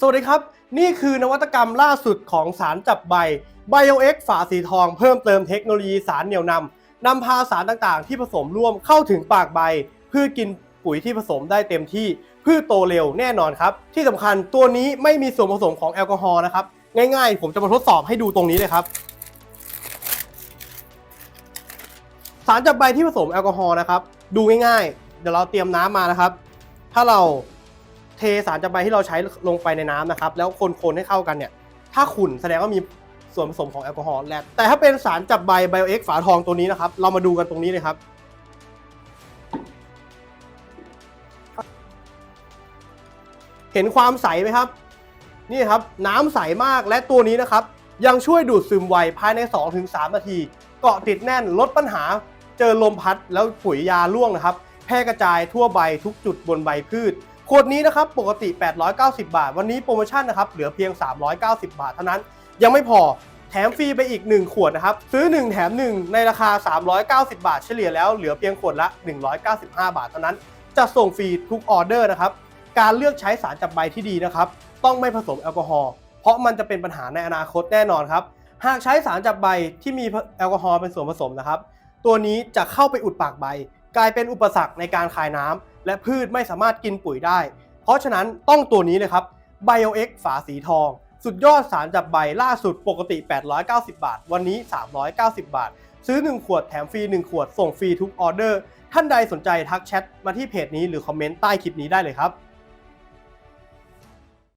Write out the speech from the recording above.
สวัสดีครับ นี่คือนวัตกรรมล่าสุดของสารจับใบ BioX ฝาสีทองเพิ่มเติมเทคโนโลยีสารเหนี่ยวนำนำพาสารต่างๆ ที่ผสมร่วมเข้าถึงปากใบ เพื่อกินปุ๋ยที่ผสมได้เต็มที่พืชโตเร็วแน่นอนครับ ที่สำคัญตัวนี้ไม่มีส่วนผสมของแอลกอฮอล์นะครับ ง่ายๆ ผมจะมาทดสอบให้ดูตรงนี้เลยครับ สารจับใบที่ผสมแอลกอฮอล์นะครับ ดูง่ายๆ เดี๋ยวเราเตรียมน้ำมานะครับ ถ้าเรา เทสารจับใบที่เราใช้ลงไปในน้ำนะครับ แล้วคนๆให้เข้ากันเนี่ย ถ้าขุ่นแสดงว่ามีส่วนผสมของแอลกอฮอล์แลดแต่ถ้าเป็นสารจับใบ BioX ฝาทองตัวนี้นะครับ เรามาดูกันตรงนี้เลยครับ เห็นความใสไหมครับ นี่ครับน้ำใสมากและตัวนี้นะครับ ยังช่วยดูดซึมไวภายใน 2-3 นาที เกาะติดแน่นลดปัญหาเจอลมพัดแล้วปุ๋ยยาร่วงนะครับ แพร่กระจายทั่วใบทุกจุดบนใบพืช ขวดนี้นะครับปกติ 890 บาท วันนี้โปรโมชั่นนะครับเหลือเพียง 390 บาทเท่านั้น ยังไม่พอแถมฟรีไปอีก 1 ขวดนะครับ ซื้อ 1 แถม 1 ในราคา 390 บาท เฉลี่ยแล้วเหลือเพียงขวดละ 195 บาทเท่านั้น จะส่งฟรีทุกออเดอร์นะครับ การเลือกใช้สารจับใบที่ดีนะครับ ต้องไม่ผสมแอลกอฮอล์เพราะมันจะเป็นปัญหาในอนาคตแน่นอนครับ หากใช้สารจับใบที่มีแอลกอฮอล์เป็นส่วนผสมนะครับ ตัวนี้จะเข้าไปอุดปากใบ กลายเป็นอุปสรรคในการคายน้ำและพืชไม่สามารถกินปุ๋ยได้ เพราะฉะนั้นต้องตัวนี้เลยครับ BioX ฝาสีทอง สุดยอดสารจับใบล่าสุดปกติ 890 บาท วันนี้ 390 บาท ซื้อ 1 ขวดแถมฟรี 1 ขวด ส่งฟรีทุกออเดอร์ ท่านใดสนใจทักแชทมาที่เพจนี้หรือคอมเมนต์ใต้คลิปนี้ได้เลยครับ